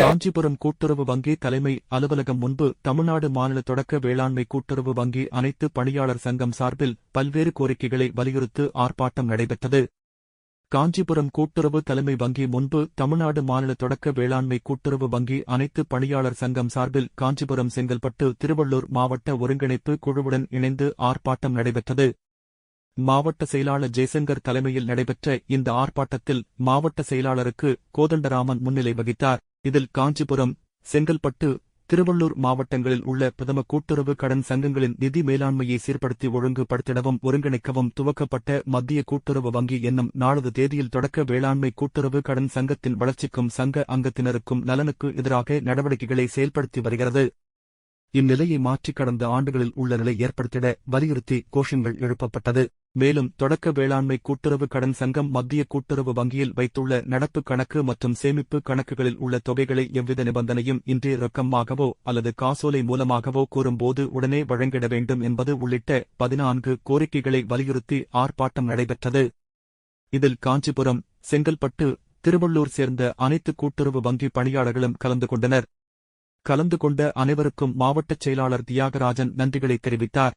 காஞ்சிபுரம் கூட்டுறவு வங்கி தலைமை அலுவலகம் முன்பு தமிழ்நாடு மாநில தொடக்க வேளாண்மை கூட்டுறவு வங்கி அனைத்து பணியாளர் சங்கம் சார்பில் பல்வேறு கோரிக்கைகளை வலியுறுத்து ஆர்ப்பாட்டம் நடைபெற்றது. காஞ்சிபுரம் கூட்டுறவு தலைமை வங்கி முன்பு தமிழ்நாடு மாநில தொடக்க வேளாண்மை கூட்டுறவு வங்கி அனைத்து பணியாளர் சங்கம் சார்பில் காஞ்சிபுரம் செங்கல்பட்டு திருவள்ளூர் மாவட்ட ஒருங்கிணைப்பு குழுவுடன் இணைந்து ஆர்ப்பாட்டம் நடைபெற்றது. மாவட்ட செயலாளர் ஜெய்சங்கர் தலைமையில் நடைபெற்ற இந்த ஆர்ப்பாட்டத்தில் மாவட்ட செயலாளருக்கு கோதண்டராமன் முன்னிலை வகித்தார். இதில் காஞ்சிபுரம் செங்கல்பட்டு திருவள்ளூர் மாவட்டங்களில் உள்ள பிரதம கூட்டுறவு கடன் சங்கங்களின் நிதி மேலாண்மையை சீர்படுத்தி ஒழுங்குபடுத்திடவும் ஒருங்கிணைக்கவும் துவக்கப்பட்ட மத்திய கூட்டுறவு வங்கி என்னும் நாளது தேதியில் தொடக்க வேளாண்மை கூட்டுறவு கடன் சங்கத்தின் வளர்ச்சிக்கும் சங்க அங்கத்தினருக்கும் நலனுக்கு எதிராக நடவடிக்கைகளை செயல்படுத்தி வருகிறது. இந்நிலையை மாற்றி கடந்த ஆண்டுகளில் உள்ள நிலை ஏற்படுத்திட வலியுறுத்தி கோஷங்கள் எழுப்பப்பட்டது. மேலும் தொடக்க வேளாண்மை கூட்டுறவு கடன் சங்கம் மத்திய கூட்டுறவு வங்கியில் வைத்துள்ள நடப்பு கணக்கு மற்றும் சேமிப்பு கணக்குகளில் உள்ள தொகைகளை எவ்வித நிபந்தனையும் இன்றி ரொக்கமாகவோ அல்லது காசோலை மூலமாகவோ கூறும்போது உடனே வழங்கிட வேண்டும் என்பது உள்ளிட்ட பதினான்கு கோரிக்கைகளை வலியுறுத்தி ஆர்ப்பாட்டம் நடைபெற்றது. இதில் காஞ்சிபுரம் செங்கல்பட்டு திருவள்ளூர் சேர்ந்த அனைத்து கூட்டுறவு வங்கி பணியாளர்களும் கலந்து கொண்டனர். கலந்து கொண்ட அனைவருக்கும் மாவட்டச் செயலாளர் தியாகராஜன் நன்றிகளை தெரிவித்தார்.